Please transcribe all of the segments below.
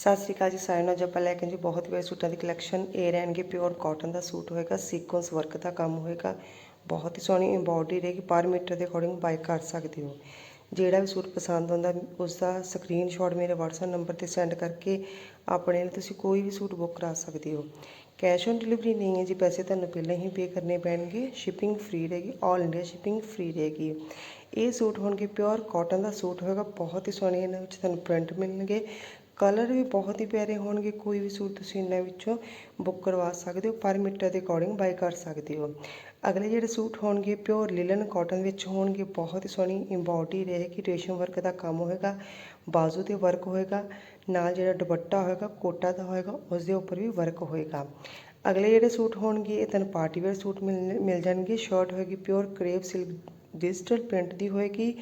ਸਤਿ ਸ਼੍ਰੀ ਅਕਾਲ ਜੀ ਸਾਰਿਆਂ ਨੂੰ। ਅੱਜ ਆਪਾਂ ਲੈ ਕੇ ਜੀ ਬਹੁਤ ਹੀ ਸੂਟਾਂ ਦੀ ਕਲੈਕਸ਼ਨ ਇਹ ਰਹਿਣਗੇ ਪਿਓਰ ਕਾਟਨ ਦਾ ਸੂਟ ਹੋਏਗਾ ਸੀਕੁਐਂਸ ਵਰਕ ਦਾ ਕੰਮ ਹੋਏਗਾ। ਬਹੁਤ ਹੀ ਸੋਹਣੀ ਐਮਬੋਡਰੀ ਰਹੇਗੀ, ਪਰ ਮੀਟਰ ਦੇ ਅਕੋਰਡਿੰਗ ਬਾਈ ਕਰ ਸਕਦੇ ਹੋ। ਜਿਹੜਾ ਵੀ ਸੂਟ ਪਸੰਦ ਆਉਂਦਾ ਉਸ ਦਾ ਸਕਰੀਨਸ਼ਾਟ ਮੇਰੇ WhatsApp ਨੰਬਰ ਤੇ ਸੈਂਡ ਕਰਕੇ ਆਪਣੇ ਲਈ ਤੁਸੀਂ ਕੋਈ ਵੀ ਸੂਟ ਬੁੱਕ ਕਰਾ ਸਕਦੇ ਹੋ। ਕੈਸ਼ ਔਨ ਡਿਲੀਵਰੀ ਨਹੀਂ ਹੈ ਜੀ, ਪੈਸੇ ਤੁਹਾਨੂੰ ਪਹਿਲਾਂ ਹੀ ਪੇ ਕਰਨੇ ਪੈਣਗੇ। ਸ਼ਿਪਿੰਗ ਫ੍ਰੀ ਰਹੇਗੀ ਆਲ ਇੰਡੀਆ ਸ਼ਿਪਿੰਗ ਫ੍ਰੀ ਰਹੇਗੀ। ਇਹ ਸੂਟ ਹੋਣਗੇ ਪਿਓਰ ਕਾਟਨ ਦਾ ਸੂਟ ਹੋਏਗਾ, ਬਹੁਤ ਹੀ ਸੋਹਣੇ ਇਹਨਾਂ ਵਿੱਚ ਤੁਹਾਨੂੰ ਪ੍ਰਿੰਟ ਮਿਲਣਗੇ। ਕਲਰ ਵੀ ਬਹੁਤ ਹੀ ਪਿਆਰੇ ਹੋਣਗੇ, ਕੋਈ ਵੀ ਸੂਟ ਤੁਸੀਂ ਇਹਨਾਂ ਵਿੱਚੋਂ ਬੁੱਕ ਕਰਵਾ ਸਕਦੇ ਹੋ, ਪਰ ਮੀਟਰ ਦੇ ਅਕੋਰਡਿੰਗ ਬਾਈ ਕਰ ਸਕਦੇ ਹੋ। ਅਗਲੇ ਜਿਹੜੇ ਸੂਟ ਹੋਣਗੇ ਪਿਓਰ ਲਿਲਨ ਕਾਟਨ ਵਿੱਚ ਹੋਣਗੇ, ਬਹੁਤ ਹੀ ਸੋਹਣੀ ਇੰਬੋਡੀ ਰਹੇਗੀ ਰੇਸ਼ਮ ਵਰਕ ਦਾ ਕੰਮ ਹੋਏਗਾ, ਬਾਜ਼ੂ ਤੇ ਵਰਕ ਹੋਏਗਾ, ਨਾਲ ਜਿਹੜਾ ਦੁਪੱਟਾ ਹੋਏਗਾ, ਕੋਟਾ ਦਾ ਹੋਏਗਾ ਉਸ ਦੇ ਉੱਪਰ ਵੀ ਵਰਕ ਹੋਏਗਾ। ਅਗਲੇ ਜਿਹੜੇ ਸੂਟ ਹੋਣਗੇ, ਇਹ ਤੁਹਾਨੂੰ ਪਾਰਟੀ ਵੇਅਰ ਸੂਟ ਮਿਲ ਮਿਲ ਜਾਣਗੇ ਸ਼ਰਟ ਹੋਏਗੀ pure crepe silk digital print ਦੀ ਹੋਏਗੀ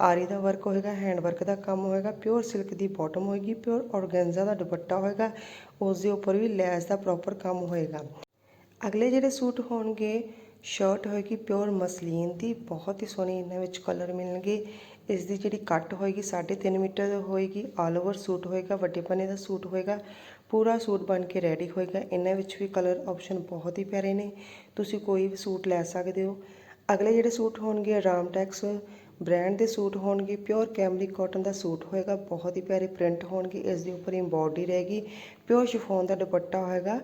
ਆਰੀ ਦਾ ਵਰਕ ਹੋਏਗਾ ਹੈਂਡ ਵਰਕ ਦਾ ਕੰਮ ਹੋਏਗਾ ਪਿਓਰ ਸਿਲਕ ਦੀ ਬਾਟਮ ਹੋਏਗੀ ਪਿਓਰ ਔਰਗੈਂਜ਼ਾ ਦਾ ਦੁਪੱਟਾ ਹੋਏਗਾ ਉਸ ਦੇ ਉੱਪਰ ਵੀ ਲੈਸ ਦਾ ਪ੍ਰੋਪਰ ਕੰਮ ਹੋਏਗਾ। ਅਗਲੇ ਜਿਹੜੇ ਸੂਟ ਹੋਣਗੇ ਸ਼ਰਟ ਹੋਏਗੀ ਪਿਓਰ ਮਸਲੀਨ ਦੀ, ਬਹੁਤ ਹੀ ਸੋਹਣੀ ਇਹਨਾਂ ਵਿੱਚ ਕਲਰ ਮਿਲਣਗੇ। ਇਸ ਦੀ ਜਿਹੜੀ ਕੱਟ ਹੋਏਗੀ 3.5 ਮੀਟਰ ਹੋਏਗੀ ਆਲ ਓਵਰ ਸੂਟ ਹੋਏਗਾ, ਵੱਡੇ ਪਨੇ ਦਾ ਸੂਟ ਹੋਏਗਾ, ਪੂਰਾ ਸੂਟ ਬਣ ਕੇ ਰੈਡੀ ਹੋਏਗਾ। ਇਹਨਾਂ ਵਿੱਚ ਵੀ ਕਲਰ ਆਪਸ਼ਨ ਬਹੁਤ ਹੀ ਪਿਆਰੇ ਨੇ, ਤੁਸੀਂ ਕੋਈ ਵੀ ਸੂਟ ਲੈ ਸਕਦੇ ਹੋ। ਅਗਲੇ ਜਿਹੜੇ ਸੂਟ ਹੋਣਗੇ ਰਾਮਟੈਕਸ ਬ੍ਰਾਂਡ ਦੇ ਸੂਟ ਹੋਣਗੇ ਪਿਓਰ ਕੈਮਰਿਕ ਕਾਟਨ ਦਾ ਸੂਟ ਹੋਏਗਾ, ਬਹੁਤ ਹੀ ਪਿਆਰੇ ਪ੍ਰਿੰਟ ਹੋਣਗੇ, ਇਸ ਦੇ ਉੱਪਰ ਇੰਬੋਡੀ ਰਹੇਗੀ ਪਿਓਰ ਸ਼ਿਫੋਨ ਦਾ ਦੁਪੱਟਾ ਹੋਏਗਾ।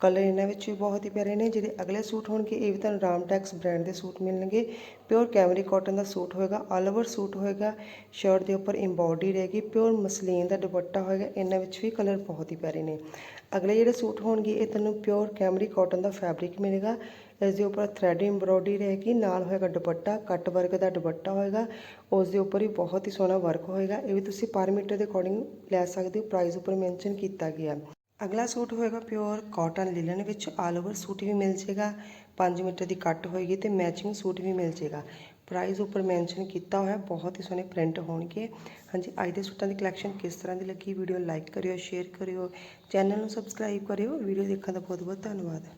ਕਲਰ ਇਹਨਾਂ ਵਿੱਚ ਵੀ ਬਹੁਤ ਹੀ ਪਿਆਰੇ ਨੇ, ਜਿਹੜੇ ਅਗਲੇ ਸੂਟ ਹੋਣਗੇ, ਇਹ ਵੀ ਤੁਹਾਨੂੰ ਰਾਮ ਟੈਕਸ ਬ੍ਰਾਂਡ ਦੇ ਸੂਟ ਮਿਲਣਗੇ। ਪਿਓਰ ਕੈਮਰੀ ਕਾਟਨ ਦਾ ਸੂਟ ਹੋਏਗਾ ਆਲ ਓਵਰ ਸੂਟ ਹੋਏਗਾ ਸ਼ਰਟ ਦੇ ਉੱਪਰ ਐਮਬੋਡੀ ਰਹੇਗੀ ਪਿਓਰ ਮਸਲੀਨ ਦਾ ਦੁਪੱਟਾ ਹੋਏਗਾ, ਇਹਨਾਂ ਵਿੱਚ ਵੀ ਕਲਰ ਬਹੁਤ ਹੀ ਪਿਆਰੇ ਨੇ। ਅਗਲੇ ਜਿਹੜੇ ਸੂਟ ਹੋਣਗੇ, ਇਹ ਤੁਹਾਨੂੰ ਪਿਓਰ ਕੈਮਰੀ ਕਾਟਨ ਦਾ ਫੈਬਰਿਕ ਮਿਲੇਗਾ, ਇਸ ਦੇ ਉੱਪਰ ਥ੍ਰੈਡ ਐਮਬ੍ਰੋਇਡਰੀ ਰਹੇਗੀ, ਨਾਲ ਹੋਏਗਾ ਦੁਪੱਟਾ ਕੱਟ ਵਰਕ ਦਾ ਦੁਪੱਟਾ ਹੋਏਗਾ, ਉਸ ਦੇ ਉੱਪਰ ਵੀ ਬਹੁਤ ਹੀ ਸੋਹਣਾ ਵਰਕ ਹੋਏਗਾ, ਇਹ ਵੀ ਤੁਸੀਂ ਪਰ ਮੀਟਰ ਦੇ ਅਕੋਰਡਿੰਗ ਲੈ ਸਕਦੇ ਹੋ ਪ੍ਰਾਈਸ ਉੱਪਰ ਮੈਂਸ਼ਨ ਕੀਤਾ ਗਿਆ। ਅਗਲਾ ਸੂਟ ਹੋਏਗਾ ਪਿਓਰ ਕਾਟਨ ਲਿਲਨ ਵਿੱਚ ਆਲ ਓਵਰ ਸੂਟ ਵੀ ਮਿਲ ਜੇਗਾ 5 ਮੀਟਰ ਦੀ ਕੱਟ ਹੋਏਗੀ ਤੇ ਮੈਚਿੰਗ ਸੂਟ ਵੀ ਮਿਲ ਜੇਗਾ ਪ੍ਰਾਈਸ ਉੱਪਰ ਮੈਂਸ਼ਨ ਕੀਤਾ ਹੋਇਆ, ਬਹੁਤ ਹੀ ਸੋਹਣੇ ਪ੍ਰਿੰਟ ਹੋਣਗੇ। ਹਾਂਜੀ, ਅੱਜ ਦੇ ਸੂਟਾਂ ਦੀ ਕਲੈਕਸ਼ਨ ਕਿਸ ਤਰ੍ਹਾਂ ਦੀ ਲੱਗੀ? ਵੀਡੀਓ ਲਾਈਕ ਕਰਿਓ ਸ਼ੇਅਰ ਕਰਿਓ ਚੈਨਲ ਨੂੰ ਸਬਸਕ੍ਰਾਈਬ ਕਰਿਓ। ਵੀਡੀਓ ਦੇਖਣ ਦਾ ਬਹੁਤ ਬਹੁਤ ਧੰਨਵਾਦ।